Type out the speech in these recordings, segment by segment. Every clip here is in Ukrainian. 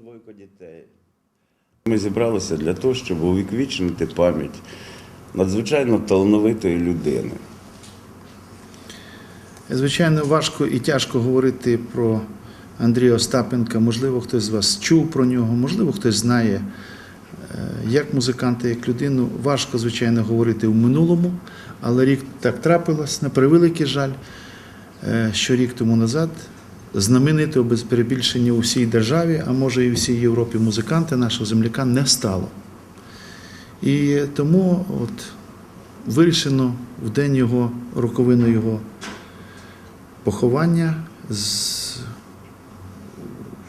Двойко дітей. Ми зібралися для того, щоб увіковічнити пам'ять надзвичайно талановитої людини. Звичайно, важко і тяжко говорити про Андрія Остапенка. Можливо, хтось з вас чув про нього, можливо, хтось знає е, як музиканта, як людину. Важко, звичайно, говорити в минулому, але рік так трапилось, на превеликий жаль, е, що рік тому назад знаменитого без перебільшення у всій державі, а може і всій Європі музиканта, нашого земляка, не стало. І тому от вирішено в день його роковину його поховання з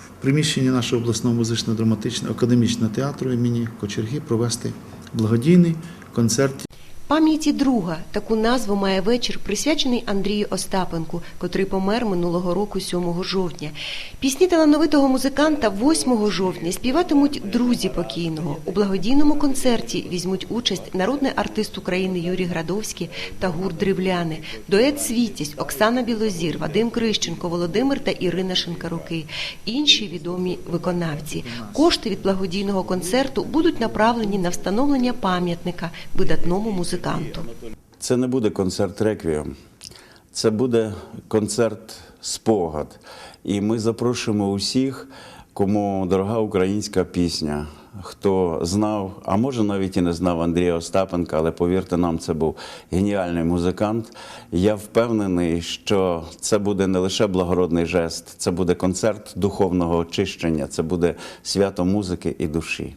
в приміщенні нашого обласного музично-драматичного академічного театру імені Кочерги провести благодійний концерт Пам'яті друга таку назву має вечір, присвячений Андрію Остапенку, котрий помер минулого року 7 жовтня. Пісні талановитого музиканта 8 жовтня співатимуть друзі покійного. У благодійному концерті візьмуть участь народний артист України Юрій Градовський та гурт Древляни, дует Світість, Оксана Білозір, Вадим Крищенко, Володимир та Ірина Шинкаруки, інші відомі виконавці. Кошти від благодійного концерту будуть направлені на встановлення пам'ятника видатному музиканту. Це не буде концерт реквієм, це буде концерт спогад. І ми запрошуємо усіх, кому дорога українська пісня. Хто знав, а може навіть і не знав Андрія Остапенка, але повірте нам, це був геніальний музикант. Я впевнений, що це буде не лише благородний жест, це буде концерт духовного очищення, це буде свято музики і душі.